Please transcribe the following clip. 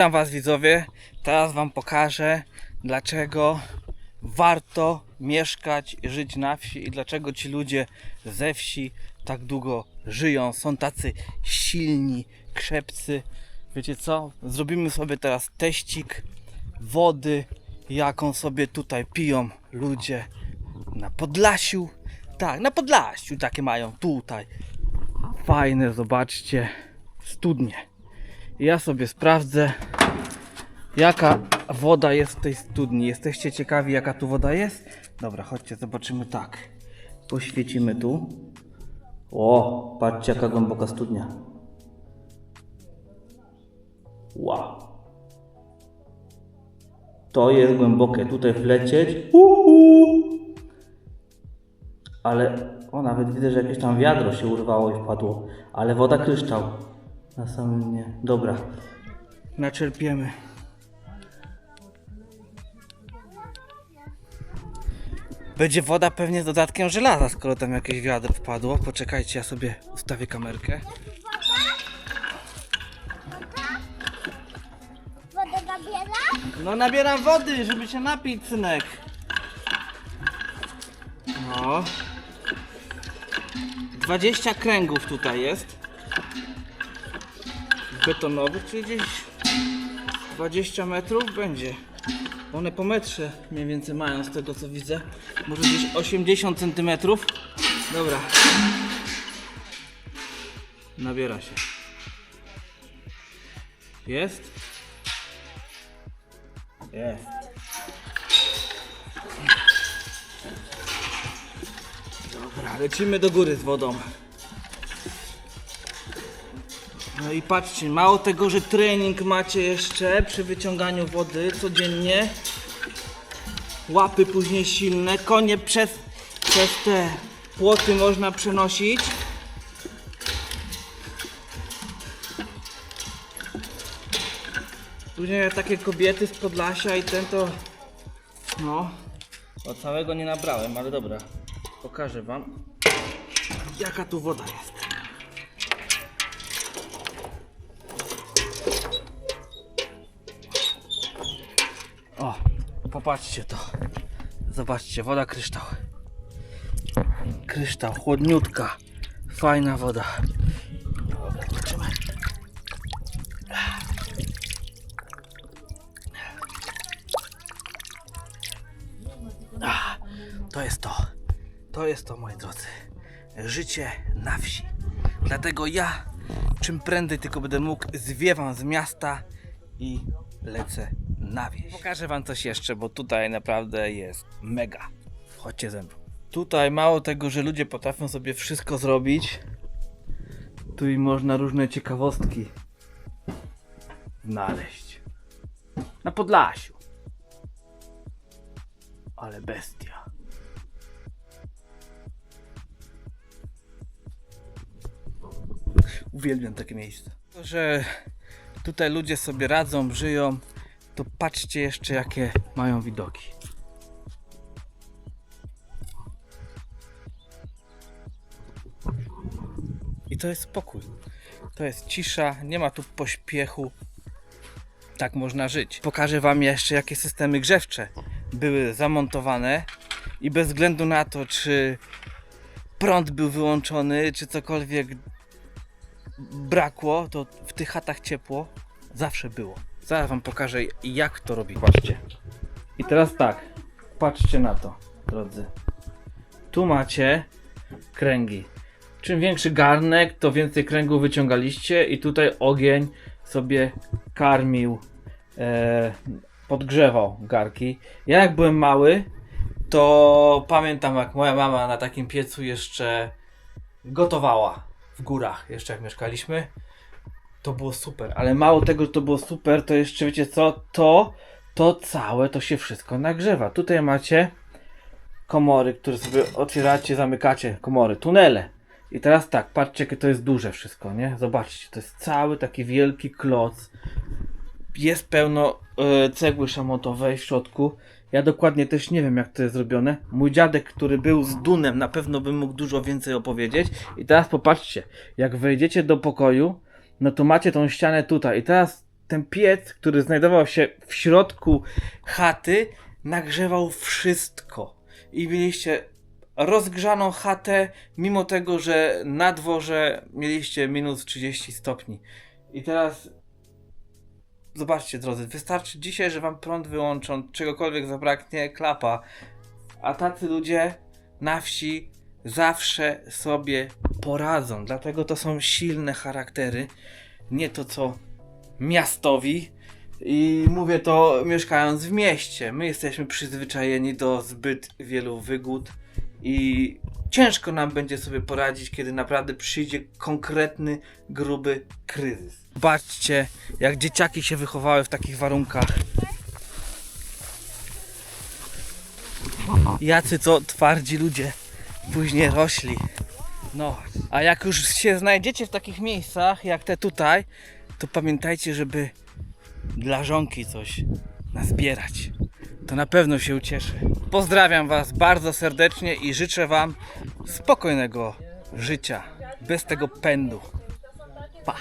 Witam Was widzowie, teraz Wam pokażę dlaczego warto mieszkać żyć na wsi i dlaczego ci ludzie ze wsi tak długo żyją, są tacy silni, krzepcy. Wiecie co? Zrobimy sobie teraz teścik wody, jaką sobie tutaj piją ludzie na Podlasiu. Tak, na Podlasiu takie mają tutaj. Fajne, zobaczcie, studnie. Ja sobie sprawdzę, jaka woda jest w tej studni. Jesteście ciekawi, jaka tu woda jest? Dobra, chodźcie, zobaczymy tak. Poświecimy tu. O, patrzcie, jaka głęboka studnia. Wow. To jest głębokie. Tutaj wlecieć. Uhu. Ale o, nawet widzę, że jakieś tam wiadro się urwało i wpadło. Ale woda kryształ. Na samym dnie. Dobra. Naczerpiemy. Będzie woda pewnie z dodatkiem żelaza, skoro tam jakieś wiadro wpadło. Poczekajcie, ja sobie ustawię kamerkę. Wodę nabiera? No nabieram wody, żeby się napić, synek. No. 20 kręgów tutaj jest. Betonowych, czyli gdzieś 20 metrów będzie. One po metrze mniej więcej mają z tego co widzę. Może gdzieś 80 centymetrów. Dobra. Nabiera się. Jest? Jest. Dobra, lecimy do góry z wodą. No i patrzcie, mało tego, że trening macie jeszcze przy wyciąganiu wody codziennie. Łapy później silne, konie przez, przez te płoty można przenosić. Później takie kobiety z Podlasia i ten to... No, o całego nie nabrałem, ale dobra. Pokażę wam, jaka tu woda jest. Popatrzcie to. Zobaczcie, woda kryształ. Kryształ, chłodniutka. Fajna woda. Zobaczymy. To jest to. To jest to, moi drodzy. Życie na wsi. Dlatego ja czym prędzej tylko będę mógł zwiewam z miasta i lecę na wieś. Pokażę wam coś jeszcze, bo tutaj naprawdę jest mega. Chodźcie ze mną. Tutaj mało tego, że ludzie potrafią sobie wszystko zrobić, tu i można różne ciekawostki znaleźć. Na Podlasiu. Ale bestia. Uwielbiam takie miejsca. To, że tutaj ludzie sobie radzą, żyją, to patrzcie jeszcze jakie mają widoki. I to jest spokój. To jest cisza, nie ma tu pośpiechu. Tak można żyć. Pokażę Wam jeszcze, jakie systemy grzewcze były zamontowane i bez względu na to, czy prąd był wyłączony, czy cokolwiek brakło, to w tych chatach ciepło zawsze było. Zaraz Wam pokażę, jak to robi. Patrzcie. I teraz tak, patrzcie na to, drodzy. Tu macie kręgi. Czym większy garnek, to więcej kręgów wyciągaliście i tutaj ogień sobie karmił, e, podgrzewał garki. Ja jak byłem mały, to pamiętam jak moja mama na takim piecu jeszcze gotowała w górach, jeszcze jak mieszkaliśmy. To było super, ale mało tego, że to było super, to jeszcze wiecie co, to, to całe to się wszystko nagrzewa. Tutaj macie komory, które sobie otwieracie, zamykacie, komory, tunele. I teraz tak, patrzcie jakie to jest duże wszystko, nie? Zobaczcie, to jest cały taki wielki kloc. Jest pełno e, cegły szamotowej w środku. Ja dokładnie też nie wiem jak to jest zrobione. Mój dziadek, który był z Dunem, na pewno by mógł dużo więcej opowiedzieć. I teraz popatrzcie, jak wejdziecie do pokoju, no to macie tą ścianę tutaj. I teraz ten piec, który znajdował się w środku chaty, nagrzewał wszystko. I mieliście rozgrzaną chatę, mimo tego, że na dworze mieliście minus 30 stopni. I teraz zobaczcie, drodzy, wystarczy dzisiaj, że wam prąd wyłączą, czegokolwiek zabraknie, klapa. A tacy ludzie na wsi zawsze sobie poradzą. Dlatego to są silne charaktery. Nie to co miastowi. I mówię to mieszkając w mieście. My jesteśmy przyzwyczajeni do zbyt wielu wygód i ciężko nam będzie sobie poradzić, kiedy naprawdę przyjdzie konkretny, gruby kryzys. Patrzcie, jak dzieciaki się wychowały w takich warunkach. Jacy to twardzi ludzie później rośli. No, a jak już się znajdziecie w takich miejscach, jak te tutaj, to pamiętajcie, żeby dla żonki coś nazbierać. To na pewno się ucieszy. Pozdrawiam Was bardzo serdecznie i życzę Wam spokojnego życia, bez tego pędu. Pa!